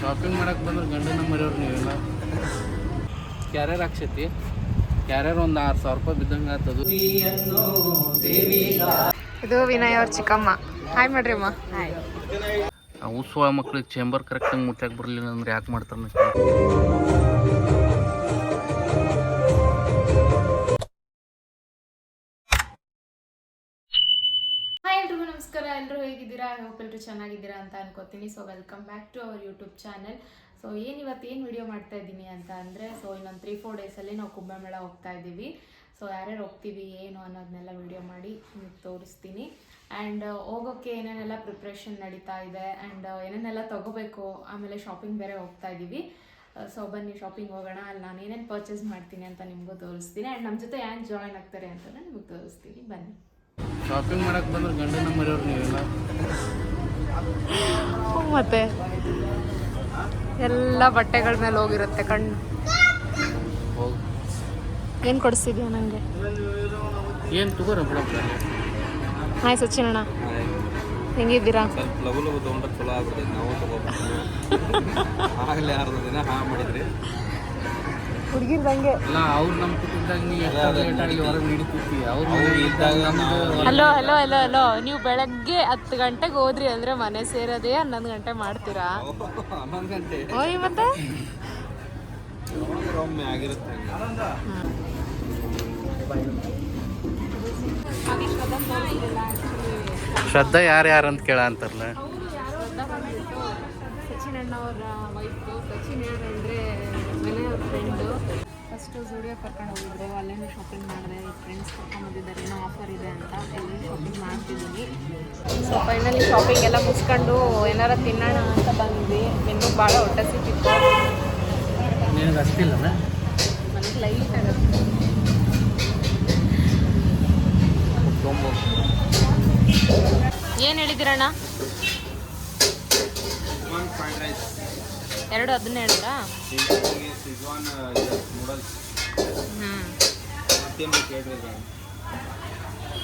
Shopping ಮಾಡಕ್ಕೆ ಬಂದ್ರೆ ಗಂಡನ ಮರೆಯವ್ರು ನೀವೆಲ್ಲ? ಕ್ಯಾರಿಯರ್ ಹಾಕ್ಸೈತಿ ಕ್ಯಾರಿಯರ್ ಒಂದು ಆರು ಸಾವಿರ ರೂಪಾಯಿ ಬಿದ್ದಂಗೆ ಅದು ಇದು ವಿನಯ್ ಅವ್ರ ಚಿಕ್ಕಮ್ಮ. ಹಾಯ್ ಮಾಡ್ರಿ ಅಮ್ಮ. ಆ ಉತ್ಸವ ಮಕ್ಳಿಗೆ ಚೇಂಬರ್ ಕರೆಕ್ಟಾಗಿ ಮುಟ್ಟಾಕ್ ಬರಲಿಲ್ಲ ಅಂದ್ರೆ ಯಾಕೆ ಮಾಡ್ತಾರೆ ನಮಸ್ಕಾರ ಎಲ್ಲರೂ ಹೇಗಿದ್ದೀರಾ? ಐ ಹೋಪ್ ಎಲ್ಲರೂ ಚೆನ್ನಾಗಿದ್ದೀರಾ ಅಂತ ಅನ್ಕೋತೀನಿ. So welcome back to our YouTube channel so ಏನು ಇವತ್ತು ಏನು ವಿಡಿಯೋ ಮಾಡ್ತಾ ಇದ್ದೀನಿ ಅಂತ ಅಂದರೆ ಸೊ ಇನ್ನೊಂದು ತ್ರೀ ಫೋರ್ ಡೇಸಲ್ಲಿ ನಾವು ಕುಂಭಮೇಳ ಹೋಗ್ತಾ ಇದ್ದೀವಿ. ಸೊ ಯಾರ್ಯಾರು ಹೋಗ್ತೀವಿ, ಏನು ಅನ್ನೋದನ್ನೆಲ್ಲ ವಿಡಿಯೋ ಮಾಡಿ ನಿಮಗೆ ತೋರಿಸ್ತೀನಿ. ಆ್ಯಂಡ್ ಹೋಗೋಕ್ಕೆ ಏನೇನೆಲ್ಲ ಪ್ರಿಪ್ರೇಷನ್ ನಡೀತಾ ಇದೆ ಆ್ಯಂಡ್ ಏನೇನೆಲ್ಲ ತೊಗೋಬೇಕು, ಆಮೇಲೆ ಶಾಪಿಂಗ್ ಬೇರೆ ಹೋಗ್ತಾ ಇದ್ದೀವಿ. ಸೊ ಬನ್ನಿ ಶಾಪಿಂಗ್ ಹೋಗೋಣ. ಅಲ್ಲಿ ನಾನು ಏನೇನು ಪರ್ಚೇಸ್ ಮಾಡ್ತೀನಿ ಅಂತ ನಿಮಗೂ ತೋರಿಸ್ತೀನಿ. ಆ್ಯಂಡ್ ನಮ್ಮ ಜೊತೆ ಏನು ಜಾಯ್ನ್ ಆಗ್ತಾರೆ ಅಂತ ನಿಮಗೆ ತೋರಿಸ್ತೀನಿ. ಬನ್ನಿ. ಶಾಪಿಂಗ್ ಮಾಡಕ್ಕೆ ಬಂದ್ರೆ ಗಂಡನ ಮರೆಯವ್ರು ನೀವೆಲ್ಲ? ಮತ್ತೆ ಎಲ್ಲ ಬಟ್ಟೆಗಳ ಮೇಲೆ ಹೋಗಿರುತ್ತೆ ಕಣ್ಣು. ಏನ್ ಏನು ನಂಗೆ? ನನಗೆ ಏನು ತಗೋರ ಬಿಡಪ್ಪ ಹಾಯ್ ಸಚಿನ್ ಅಣ್ಣ. ಹೆಂಗಿದ್ದೀರಾ? ಸ್ವಲ್ಪ ಲಘು ಲಘು ತೊಗೊಂಡ್ರೆ ಚಲೋ ಆಗ್ಬಿಡ್ತೈತೆ ನಾವು ತಗೋಬೇಕು. ಆಗಲೇ ಅರ್ಧ ದಿನ ಹಾ ಮಾಡಿದ್ರಿ. ಹುಡುಗಿರ್ದಂಗೆ. ಹಲೋ ಹಲೋ ಹಲೋ ಹಲೋ ನೀವು ಬೆಳಗ್ಗೆ ಹತ್ತು ಗಂಟೆಗೆ ಹೋದ್ರಿ ಅಂದ್ರೆ ಮನೆ ಸೇರೋದೇ ಹನ್ನೊಂದು ಗಂಟೆ ಮಾಡ್ತೀರಾ? ಹನ್ನೊಂದು ಗಂಟೆ. ಓಯ್ ಮತ್ತೆ. ಶ್ರದ್ಧಾ ಯಾರ್ಯಾರಂತ ಯಾರು ಅಂತ ಕೇಳ ಅಂತಾರಲ್ಲ? ಸಚಿನ್ ಅಣ್ಣ ಅವರ ಫಸ್ಟು ಜೂಡಿಯೋ ಕರ್ಕೊಂಡು ಹೋಗಿದ್ರು. ಅಲ್ಲೇನು ಶಾಪಿಂಗ್ ಮಾಡಿದೆ ಫ್ರೆಂಡ್ಸ್ ಕರ್ಕೊಂಡು ಬಂದಿದ್ದಾರೆ ಏನೋ ಆಫರ್ ಇದೆ ಅಂತ ಎಲ್ಲರೂ ಶಾಪಿಂಗ್ ಮಾಡ್ತಿದ್ದೀನಿ. ಸೊ ಫೈನಲಿ ಶಾಪಿಂಗ್ ಎಲ್ಲ ಮುಗಿಸ್ಕೊಂಡು ಏನಾರ ತಿನ್ನೋಣ ಅಂತ ಬಂದ್ವಿ. ಇನ್ನೂ ಭಾಳ ಹೊಟ್ಟೆ ಸಿಕ್ಕಿತ್ತು ನಿನಗೆ ಅಷ್ಟಿಲ್ಲ ನನಗೆ ಲೈಟ್ ಆಗುತ್ತೆ ಏನು ಹೇಳಿದಿರಣ್ಣ ಫ್ರೈಡ್ ರೈಸ್ ಎರಡು ಅದನ್ನ ಹೇಳಿದ್ರಾ? Schezwan noodles?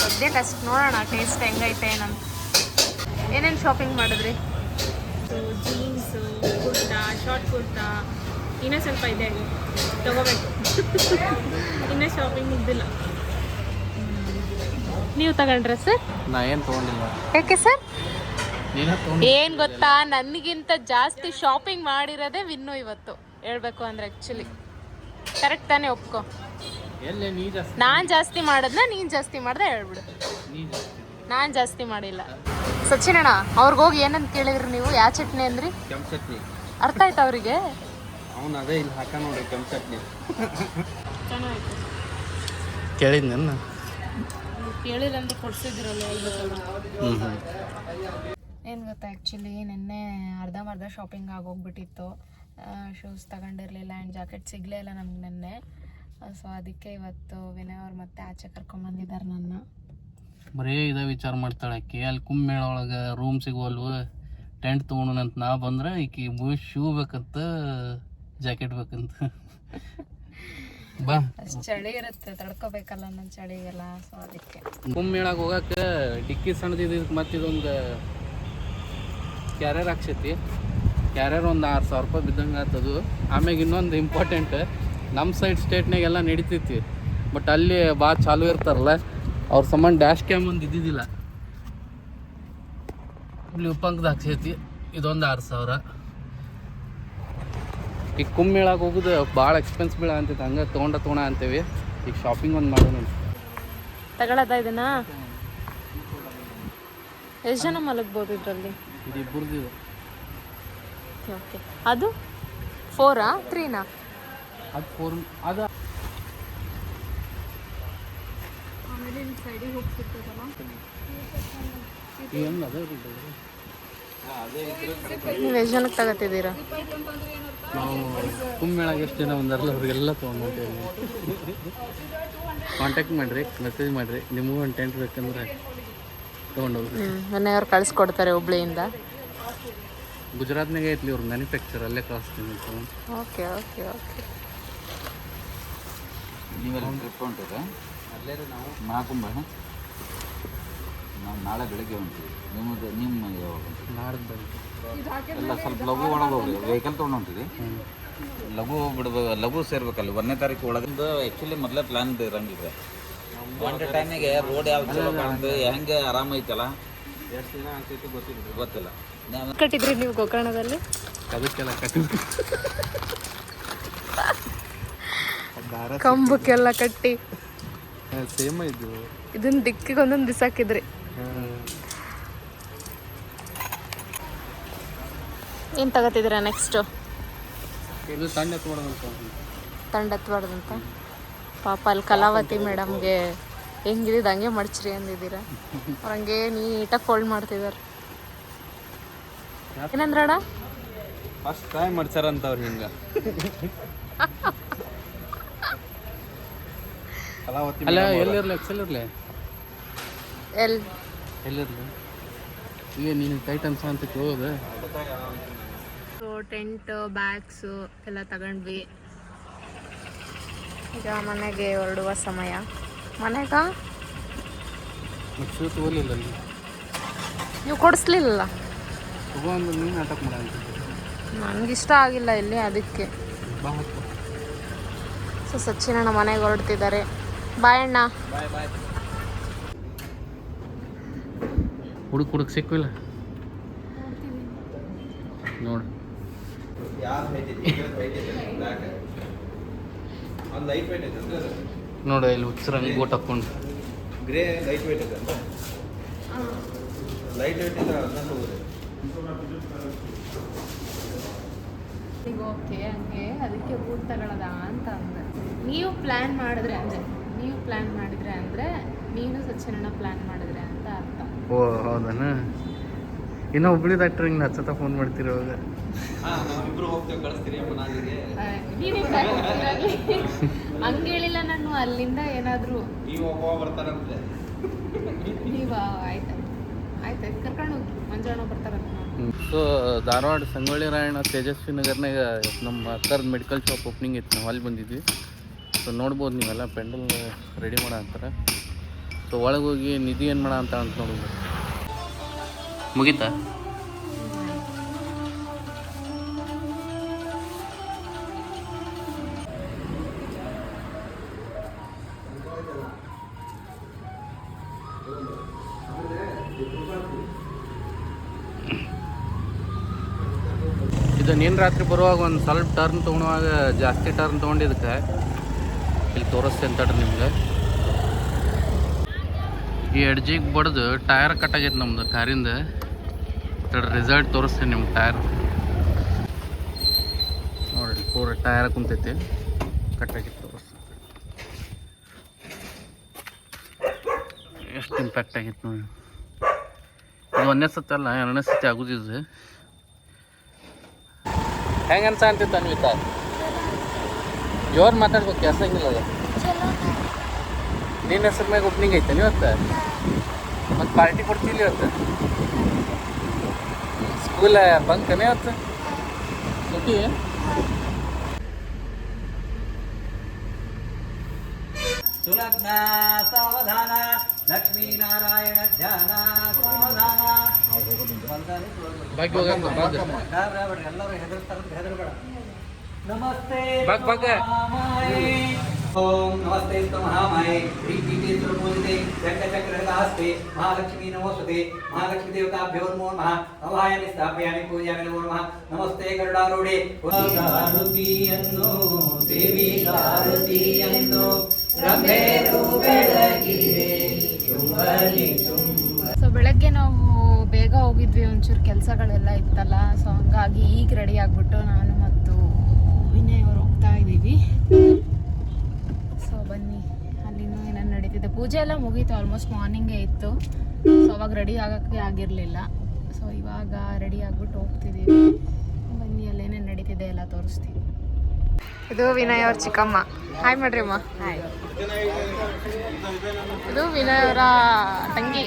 ಸದ್ಯಕ್ಕೆ ಅಷ್ಟು ನೋಡೋಣ ಟೇಸ್ಟ್ ಹೆಂಗೈತೆ ಏನಂತ. ಏನೇನು ಶಾಪಿಂಗ್ ಮಾಡಿದ್ರಿ? ಜೀನ್ಸು ಕುರ್ತಾ ಶಾರ್ಟ್ ಕುರ್ತಾ ಇನ್ನೂ ಸ್ವಲ್ಪ ಇದೆ. ಅಲ್ಲಿ ತಗೋಬೇಕು. ಇನ್ನೂ ಶಾಪಿಂಗ್ ಇದ್ದಿಲ್ಲ ನೀವು ತಗೊಂಡ್ರೆ ಸರ್? ನಾ ಏನು ತಗೊಂಡಿಲ್ಲ. ಯಾಕೆ ಸರ್? ಏನು ಗೊತ್ತಾ? ನನಗಿಂತ ಜಾಸ್ತಿ ಶಾಪಿಂಗ್ ಮಾಡಿರೋದೇ ವಿನ್ನು ಇವತ್ತು. ಹೇಳ್ಬೇಕು ಅಂದ್ರೆ ಆಕ್ಚುಲಿ ಕರೆಕ್ಟ್ ತಾನೇ ಒಪ್ಕೋ. ನಾನ್ ಜಾಸ್ತಿ ನಾನು ಜಾಸ್ತಿ ಮಾಡೋದನ್ನ ನೀನು ಜಾಸ್ತಿ ಮಾಡ್ದೆ ಹೇಳ್ಬಿಡು. ನಾನ್ ಜಾಸ್ತಿ ನಾನು ಜಾಸ್ತಿ ಮಾಡಿಲ್ಲ. ಸಚಿನ್ ಅಣ್ಣ ಅವ್ರಿಗೆ ಹೋಗಿ ಏನಂತ ಕೇಳಿದ್ರಿ ನೀವು? ಯಾವ ಚಟ್ನಿ ಅಂದ್ರಿ? ಅರ್ಥ ಆಯ್ತಾ ಅವರಿಗೆ? ಅವನು ಅದೇ ಇಲ್ಲಿ ಹಾಕ ಕೆಂಪು ಚಟ್ನಿ. ಚೆನ್ನಾಗಿತ್ತು ಕೇಳಿದ್ ನನ್ನ? ಕೇಳಿಲ್ಲ ಅಂದ್ರೆ ಕೊಡ್ಸಿದ್ರಲ್ಲ ಏನು ಗೊತ್ತಾ ಆ್ಯಕ್ಚುಲಿ ನಿನ್ನೆ ಅರ್ಧಂಬರ್ಧ ಶಾಪಿಂಗ್ ಆಗೋಗ್ಬಿಟ್ಟಿತ್ತು. ಶೂಸ್ ತಗೊಂಡಿರಲಿಲ್ಲ ಆ್ಯಂಡ್ ಜಾಕೆಟ್ ಸಿಗಲೇ ಇಲ್ಲ ನಮ್ಗೆ ನಿನ್ನೆ. ಸೊ ಅದಕ್ಕೆ ಇವತ್ತು ವಿನಯ್ ಅವ್ರು ಮತ್ತೆ ಆಚೆ ಕರ್ಕೊಂಬಂದಿದ್ದಾರೆ ನನ್ನ. ಬರೀ ಇದ ವಿಚಾರ ಮಾಡ್ತಾಳೆ ಆಕಿ. ಅಲ್ಲಿ ಕುಂಭಮೇಳ ಒಳಗೆ ರೂಮ್ ಸಿಗುವಲ್ವ ಟೆಂಟ್ ತೊಗೊಂಡಂತ ನಾ ಬಂದ್ರೆ ಈಕಿ ಶೂ ಬೇಕಂತ ಜಾಕೆಟ್ ಬೇಕಂತ. ಬಾ. ಚಳಿ ಇರುತ್ತೆ ತಡ್ಕೋಬೇಕಲ್ಲ ನನ್ನ ಚಳಿಗೆಲ್ಲ ಸೊ ಅದಕ್ಕೆ. ಕುಂಭಮೇಳಕ್ಕೆ ಹೋಗಕ್ಕೆ ಡಿಕ್ಕಿ ಸಣ್ಣದಿದ್ದಕ್ಕೆ ಮತ್ತೆ ಇದೊಂದು ಕ್ಯಾರಿಯರ್ ಹಾಕ್ಸೈತಿ. ಕ್ಯಾರಿಯರ್ ಒಂದು ಆರು ಸಾವಿರ ರೂಪಾಯಿ ಬಿದ್ದಂಗೆ ಅದು ಆಮ್ಯಾಗ ಇನ್ನೊಂದು ಇಂಪಾರ್ಟೆಂಟ್ ನಮ್ಮ ಸೈಡ್ ಸ್ಟೇಟ್ನಾಗೆಲ್ಲ ನಡೀತೈತಿ. ಬಟ್ ಅಲ್ಲಿ ಭಾಳ ಚಾಲು ಇರ್ತಾರಲ್ಲ, ಅವ್ರ ಸಂಬಂಧ ಡ್ಯಾಶ್ ಕ್ಯಾಮ್ ಒಂದು ಇದ್ದಿದ್ದಿಲ್ಲ. ಇಲ್ಲಿ ಉಪ್ಪಂಕದ ಹಾಕ್ಸೈತಿ. ಇದೊಂದು ಆರು ಸಾವಿರ. ಈಗ ಕುಂಭಮೇಳಕ್ಕೆ ಹೋಗೋದು ಭಾಳ ಎಕ್ಸ್ಪೆನ್ಸ್ ಬೀಳ ಅಂತೈತೆ. ಹಂಗೆ ತೊಗೊಂಡ ತೊಗೊಳ ಅಂತೀವಿ. ಈಗ ಶಾಪಿಂಗ್ ಒಂದು ಮಾಡೋಣ ತಗೊಳ್ಳೋದ ಇದನ್ನ? ಎಷ್ಟು ಜನ ಮಲಗ್ಬೋದು ಇದರಲ್ಲಿ. ಇದು ಇಬ್ಬರದು ಓಕೆ ಅದು ಫೋರಾ ತ್ರೀನಾ ಅದು ಫೋರ್ ಅದು ಅದೇ ನೀವು ಎಷ್ಟು ಜನಕ್ಕೆ ತಗೋತಿದ್ದೀರಾ? ನಾವು ಕುಂಭಮೇಳಗೆ ಎಷ್ಟು ಜನ ಬಂದಾರಲ್ಲ ಅವ್ರಿಗೆಲ್ಲ ತೊಗೊಂಡ್ಬಿಟ್ಟೇವಿ ಕಾಂಟ್ಯಾಕ್ಟ್ ಮಾಡಿರಿ ಮೆಸೇಜ್ ಮಾಡಿರಿ. ನಿಮಗೂ ಒಂದು ಟೆಂಟ್ ಬೇಕಂದ್ರೆ. ತೊಗೊಂಡೋಗ್ರಿ ಹ್ಞೂ ಮನೆಯವ್ರು ಕಳಿಸ್ಕೊಡ್ತಾರೆ ಹುಬ್ಳಿಯಿಂದ. ಗುಜರಾತ್ನಾಗೆ ಐತ್ಲಿ ಇವ್ರ ಮ್ಯಾನುಫ್ಯಾಕ್ಚರ್ ಅಲ್ಲೇ ಕಳಿಸ್ತೀನಿ ಓಕೆ ಓಕೆ ಓಕೆ. ನೀವೆಲ್ಲ ಟ್ರಿಪ್ ಹೊಂಟಿರ ಅಲ್ಲೇ ನಾವು. ಮಹಾಕುಂಭ ನಾವು ನಾಳೆ ಬೆಳಗ್ಗೆ ಹೊಂತೀವಿ ನಿಮ್ಮದು ನಿಮ್ಮ ಯಾವಾಗ? ನಾಡ್ದು ಎಲ್ಲ ಸ್ವಲ್ಪ ಲಘು ಒಳಗೆ ಹೋಗಿ ವೆಹಿಕಲ್ ತೊಗೊಂಡು ಹೊಂಟಿವಿ ಲಘು ಬಿಡ್ಬೇಕು ಲಘು ಸೇರ್ಬೇಕಲ್ಲ ಒಂದನೇ ತಾರೀಕು ಒಳಗಿಂದ ಆ್ಯಕ್ಚುಲಿ ಮೊದಲೇ ಪ್ಲ್ಯಾನ್ ಇರಂಗಿದೆ ಒಂದು ಟೈಮಿಗೆ ರೋಡ್ ಯಾವ ಚಲೋ ಕಾಣ್ತು ಹೆಂಗೆ ಆರಾಮ ಐತಲ್ಲ? ಎಷ್ಟು ದಿನ ಆಗ್ತೈತಿ ಗೊತ್ತಿಲ್ಲ. ಗೊತ್ತಿಲ್ಲ ಕಟ್ಟಿದ್ರಿ ನೀವು ಗೋಕರ್ಣದಲ್ಲಿ? ಅದಕ್ಕೆಲ್ಲ ಕಟ್ಟಿ ಕಂಬಕ್ಕೆಲ್ಲ ಕಟ್ಟಿ. ಸೇಮ್ ಇದು. ಇದನ್ನ ದಿಕ್ಕಿಗೆ ಒಂದೊಂದು ದಿವಸ ಹಾಕಿದ್ರಿ. ಏನು ತಗೋತಿದ್ರ ನೆಕ್ಸ್ಟು ಇದು ತಂಡ ಎತ್ಕೊಡೋದಂತ ತಂಡತ್ಬಾರ್ದಂತ ಪಾಪ ಅಲ್ಲಿ ಕಲಾವತಿ ಮೇಡಮ್ಗೆ ಹೆಂಗಿದ್ದು ಹಂಗೆ ಮಡ್ಚ್ರಿ ಅಂದಿದ್ದೀರ? ಅವ್ರು ಹಂಗೆ ನೀಟಾಗಿ ಫೋಲ್ಡ್ ಮಾಡ್ತಿದ್ದಾರೆ. ಏನಂದ್ರಣ ಫಸ್ಟ್ ಟೈಮ್ ಮಾಡ್ಸಾರಂತ ಅವ್ರು ಹಿಂಗೆ. ಅಲ್ಲ ಎಲ್ಲಿರ್ಲಿ ಎಕ್ಸೆಲ್ ಇರಲಿ ಎಲ್? ಎಲ್ಲಿರ್ಲಿ? ಈಗ ನೀನು ಟೈಟನ್ಸ್ ಅಂತ ಹೋಗೋದು. ಸೊ ಟೆಂಟ್ ಬ್ಯಾಗ್ಸು ಎಲ್ಲ ತಗೊಂಡ್ವಿ. ಈಗ ಮನೆಗೆ ಹೊರಡುವ ಸಮಯ. ಮನೆಗ? ಶೂ ತಗೋಲಿಲ್ಲ ನೀವು ಕೊಡಿಸ್ಲಿಲ್ಲ ತಗೋ ಅಂದ್ರೆ ನೀನು ನಾಟಕ ಮಾಡಂತ ನನಗಿಷ್ಟ ಆಗಿಲ್ಲ ಇಲ್ಲಿ ಅದಕ್ಕೆ. ಸೊ ಸಚಿನಣ್ಣ ಮನೆಗೆ ಹೊರಡ್ತಿದ್ದಾರೆ ಬಾಯ್ ಅಣ್ಣ. ಹುಡುಕ್ ಹುಡುಕ್ ಸಿಕ್ಕಿಲ್ಲ ನೋಡು. ಲೈಟ್ ವೇಟ್ ಐತೆ ನೋಡು ಇಲ್ಲಿ ಹುಚ್ಚರಂಗೆ ಗೋಟ್ ಹಾಕ್ಕೊಂಡು. ಗ್ರೇ ಲೈಟ್ ವೇಟ್ ಇದೆ ಅಂತ? ಲೈಟ್ ವೇಟ್ ಇದೆ ಅದನ್ನ ತಗೋರಿ ಓಕೆ ಹಂಗೆ? ಅದಕ್ಕೆ ಬೂಟ್ ತಗೊಳ್ಳೋದ ಅಂತ ಅಂದೆ. ನೀವು ಪ್ಲ್ಯಾನ್ ಮಾಡಿದ್ರೆ ಅಂದರೆ ನೀವು ಪ್ಲ್ಯಾನ್ ಮಾಡಿದ್ರೆ ಅಂದರೆ ನೀನು ಸಚಿನಣ್ಣ ಪ್ಲ್ಯಾನ್ ಮಾಡಿದ್ರೆ ಅಂತ ಅರ್ಥ. ಓ ಹೌದನ? ಇನ್ನೂ ಹುಬ್ಳಿ ಡಾಕ್ಟ್ರ್ ಹಿಂಗೆ ನಚ್ಚತ ಫೋನ್ ಮಾಡ್ತೀರಿ ಅವಾಗ ಹಾಂ ನಾವಿಬ್ರು ಹೋಗ್ತೇವೆ ಕಳಿಸ್ತೀರಿ ಮನಾಲಿಗೆ ನೀವೇ ಹಂಗೆ ಹೇಳಿಲ್ಲ ನಾನು ಅಲ್ಲಿಂದ ಏನಾದರೂ. ನೀವು ಒಬ್ಬ ಬರ್ತಾರಂತೆ. ನೀವು ಆಯ್ತು ಆಯ್ತು ಕರ್ಕೊಂಡು ಹೋಗಿ ಮಂಜಣ್ಣ ಬರ್ತಾರಂತ ಸೊ ಧಾರವಾಡ ಸಂಗೊಳ್ಳಿ ರಾಯಣ್ಣ ತೇಜಸ್ವಿ ನಗರ್ನಾಗ ನಮ್ಮ ಅಕ್ಕರ್ದು ಮೆಡಿಕಲ್ ಶಾಪ್ ಓಪನಿಂಗ್ ಇತ್ತು ನಾವು ಅಲ್ಲಿ ಬಂದಿದ್ವಿ. ಸೊ ನೋಡ್ಬೋದು ನೀವೆಲ್ಲ ಪೆಂಡಲ್ ರೆಡಿ ಮಾಡೋ ಅಂತಾರೆ. ಸೊ ಒಳಗೋಗಿ ಹೋಗಿ ನಿಧಿ ಏನು ಮಾಡ ಅಂತ ಅಂತ ನೋಡೋದು ಮುಗೀತಾ? ಇದು ನೀನು ರಾತ್ರಿ ಬರುವಾಗ ಒಂದು ಸ್ವಲ್ಪ ಟರ್ನ್ ತೊಗೊಳುವಾಗ ಜಾಸ್ತಿ ಟರ್ನ್ ತೊಗೊಂಡಿದ್ದಕ್ಕೆ ಇಲ್ಲಿ ತೋರಿಸ್ತೇನೆ ತಡ್ರಿ ನಿಮ್ಗೆ. ಈ ಎಡ್ಜಿಗೆ ಬಡ್ದು ಟೈರ್ ಕಟ್ಟಾಗೈತೆ ನಮ್ದು ಕಾರಿಂದ. ರಿಸಲ್ಟ್ ತೋರಿಸ್ತೇನೆ ನಿಮ್ಗೆ ಟೈರ್ ನೋಡ್ರಿ ಪೂರ ಟೈರ್ ಕುಂತೈತಿ. ಕಟ್ಟಾಗಿತ್ತು ತೋರಿಸ್ತೇನೆ ಎಷ್ಟು ಇಂಪ್ಯಾಕ್ಟ್ ಆಗಿತ್ತು ನೋಡಿ. ಇದು ಒಂದನೇ ಸತಿ ಅಲ್ಲ, ಎರಡನೇ ಸತಿ ಆಗುದಿದ್ದು ಹೆಂಗೆ ಅನ್ಸ ಅಂತಿತ್ತು ಅನ್ವಿತ? ಜೋರ್ ಮಾತಾಡ್ಬೇಕು ಕೆಲ್ಸಂಗಿಲ್ಲ ಅದು ನಿನ್ನ ಹೆಸರು ಮ್ಯಾಗ ಓಪನಿಂಗ್ ಐತೆ ಇವತ್ತು ಮತ್ತು ಪಾರ್ಟಿ ಕೊಡ್ತೀನಿ ಇವತ್ತು. ಸ್ಕೂಲ್ ಬಂಕನೇ ಇವತ್ತು ಸುಟ್ಟಿ ಸುಲಗ್ನ ಸಾವಧಾನ ಲಕ್ಷ್ಮೀನಾರಾಯಣ ಧ್ಯಾನ ಸಾವಧಾನ ಎಲ್ಲರೂ ಹೆದರ್ತಾರಂತ ಹೆದರ್ಬೇಡ. ನಮಸ್ತೆ. ಓಂ ನಮಸ್ತೆ ಮಹಾಮಾಯೆ ಪ್ರೀತಿ ಪೂಜಿತೆ ಚಕ್ರಚಕ್ರಹಸ್ತೆ ಮಹಾಲಕ್ಷ್ಮೀ ನಮೋಸ್ತುತೆ ಮಹಾಲಕ್ಷ್ಮೀ ದೇವತಾಭ್ಯೋ ನಮೋ ನಮಃ. ಅವಾಯನಿ ಸ್ಥಾಪಯಾಮಿ ಪೂಜಾಮಿ ನಮೋ. ನಮಃ ನಮಸ್ತೆ ಗರುಡಾರೂಢೆ. ಗಾರುತಿಯನ್ನು ದೇವಿ ಗಾರುತಿಯನ್ನು ರಮೇರು ಬೆಳಗಿರೆ ತುಂಬಲಿ. ಸೊ ಬೆಳಗ್ಗೆ ನಾವು ಬೇಗ ಹೋಗಿದ್ವಿ ಒಂಚೂರು ಕೆಲಸಗಳೆಲ್ಲ ಇತ್ತಲ್ಲ. ಸೊ ಹಂಗಾಗಿ ಈಗ ರೆಡಿ ಆಗಿಬಿಟ್ಟು ನಾನು ಮತ್ತು ವಿನಯ್ ಅವರು ಹೋಗ್ತಾ ಇದ್ದೀವಿ ಸೊ ಬನ್ನಿ ಅಲ್ಲಿನೂ ನಡೀತಿದೆ ಪೂಜೆ ಎಲ್ಲ ಮುಗೀತು ಆಲ್ಮೋಸ್ಟ್ ಮಾರ್ನಿಂಗೇ ಇತ್ತು. ಸೊ ಅವಾಗ ರೆಡಿ ಆಗೋಕ್ಕೆ ಆಗಿರಲಿಲ್ಲ. ಸೊ ಇವಾಗ ರೆಡಿ ಆಗ್ಬಿಟ್ಟು ಹೋಗ್ತಿದ್ದೀವಿ ಬನ್ನಿ ಅಲ್ಲಿ ಏನೇನು ನಡೀತಿದೆ ಎಲ್ಲ ತೋರಿಸ್ತೀವಿ ಇದು ವಿನಯ್ ಅವ್ರ ಚಿಕ್ಕಮ್ಮ. ಹಾಯ್ ಮಾಡ್ರಿ ಅಮ್ಮ ಹಾಯ್ ಇದು ವಿನಯ್ ಅವರ ತಂಗಿ.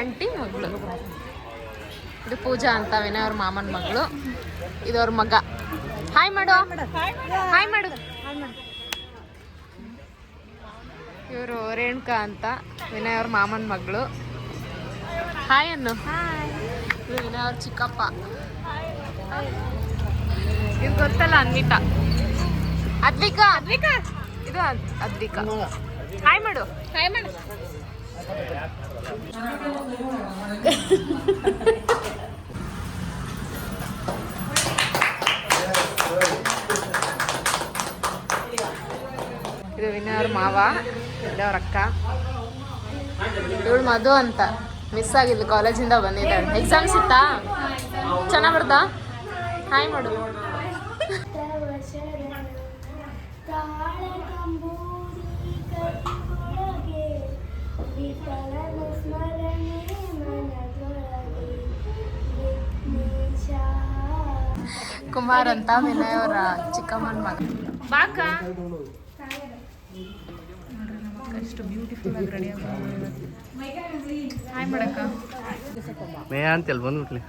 ಆಂಟಿ ಮಗಳು. ಇದು ಪೂಜಾ ಅಂತ ವಿನಯ್ ಅವ್ರ ಮಾಮನ ಮಗಳು. ಇದು ಅವ್ರ ಮಗ. ಹಾಯ್ ಮಾಡು. ಹಾಯ್ ಮಾಡು. ಇವರು ರೇಣುಕಾ ಅಂತ ವಿನಯ್ ಅವ್ರ ಮಾಮನ ಮಗಳು. ಹಾಯ್ ಅನ್ನು. ಇವ್ರು ವಿನಯ್ ಅವ್ರ ಚಿಕ್ಕಪ್ಪ. ಇದು ಗೊತ್ತಲ್ಲ ಅನ್ವಿತಾ. ಅದ್ವಿಕಾ ಅದ್ವಿಕಾ ಇದು ಅದ್- ಅದ್ವಿಕಾ ಹಾಯ್ ಮಾಡು. ಹಾಯ್ ಮಾಡು. ಇದು ವಿನಯ್ ಅವ್ರ ಮಾವ. ಇದು ಅವ್ರ ಅಕ್ಕ. ಇವಳು ಮಧು ಅಂತ. ಮಿಸ್ ಆಗಿದ್ಲು ಕಾಲೇಜಿಂದ ಬಂದಿದ್ದಾಳೆ. ಎಕ್ಸಾಮ್ಸ್ ಇತ್ತಾ ಚೆನ್ನಾಗಿ ಬರ್ತಾ ಹಾಯ್ ಮಾಡು. ಕುಮಾರ್ ಅಂತ ವಿನಯ್ ಅವರ ಚಿಕ್ಕಮ್ಮನ ಮಗ. ಬಾಕ? ಎಷ್ಟು ಬ್ಯೂಟಿಫುಲ್ ಆಗಿ ರೆಡಿ ಹಾಯ್ ಮಾಡಕ್ಕ ಮೇ ಅಂತೇಳಿ ಬಂದ್ಬಿಟ್ಲಿ.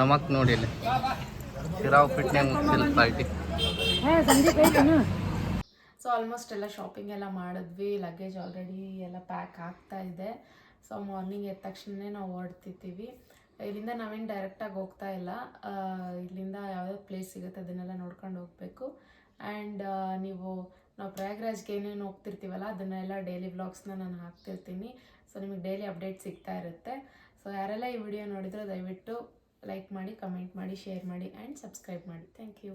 ನಮಕ್ ನೋಡಿ ಇಲ್ಲಿ. ಶಿರಾವ್ ಪಾರ್ಟಿ ಸೊ ಆಲ್ಮೋಸ್ಟ್ ಎಲ್ಲ ಶಾಪಿಂಗ್ ಎಲ್ಲ ಮಾಡಿದ್ವಿ ಲಗೇಜ್ ಆಲ್ರೆಡಿ ಎಲ್ಲ ಪ್ಯಾಕ್ ಆಗ್ತಾ ಇದೆ. ಸೊ ಮಾರ್ನಿಂಗ್ ಎದ್ದ ತಕ್ಷಣ ನಾವು ಹೊರಡ್ತಿದ್ದೀವಿ. ಇಲ್ಲಿಂದ ನಾವೇನು ಡೈರೆಕ್ಟಾಗಿ ಹೋಗ್ತಾ ಇಲ್ಲ. ಇಲ್ಲಿಂದ ಯಾವುದೋ ಪ್ಲೇಸ್ ಸಿಗುತ್ತೆ, ಅದನ್ನೆಲ್ಲ ನೋಡ್ಕೊಂಡು ಹೋಗಬೇಕು. ಆ್ಯಂಡ್ ನೀವು, ನಾವು ಪ್ರಯಾಗ್ರಾಜ್ಗೆ ಏನೇನು ಹೋಗ್ತಿರ್ತೀವಲ್ಲ, ಅದನ್ನೆಲ್ಲ ಡೈಲಿ ವ್ಲಾಗ್ಸ್ನ ನಾನು ಹಾಕ್ತಿರ್ತೀನಿ. ಸೊ ನಿಮಗೆ ಡೈಲಿ ಅಪ್ಡೇಟ್ ಸಿಗ್ತಾ ಇರುತ್ತೆ. ಸೊ ಯಾರೆಲ್ಲ ಈ ವಿಡಿಯೋ ನೋಡಿದ್ರೆ ದಯವಿಟ್ಟು ಲೈಕ್ ಮಾಡಿ ಕಮೆಂಟ್ ಮಾಡಿ ಶೇರ್ ಮಾಡಿ ಆ್ಯಂಡ್ ಸಬ್ಸ್ಕ್ರೈಬ್ ಮಾಡಿ. Thank you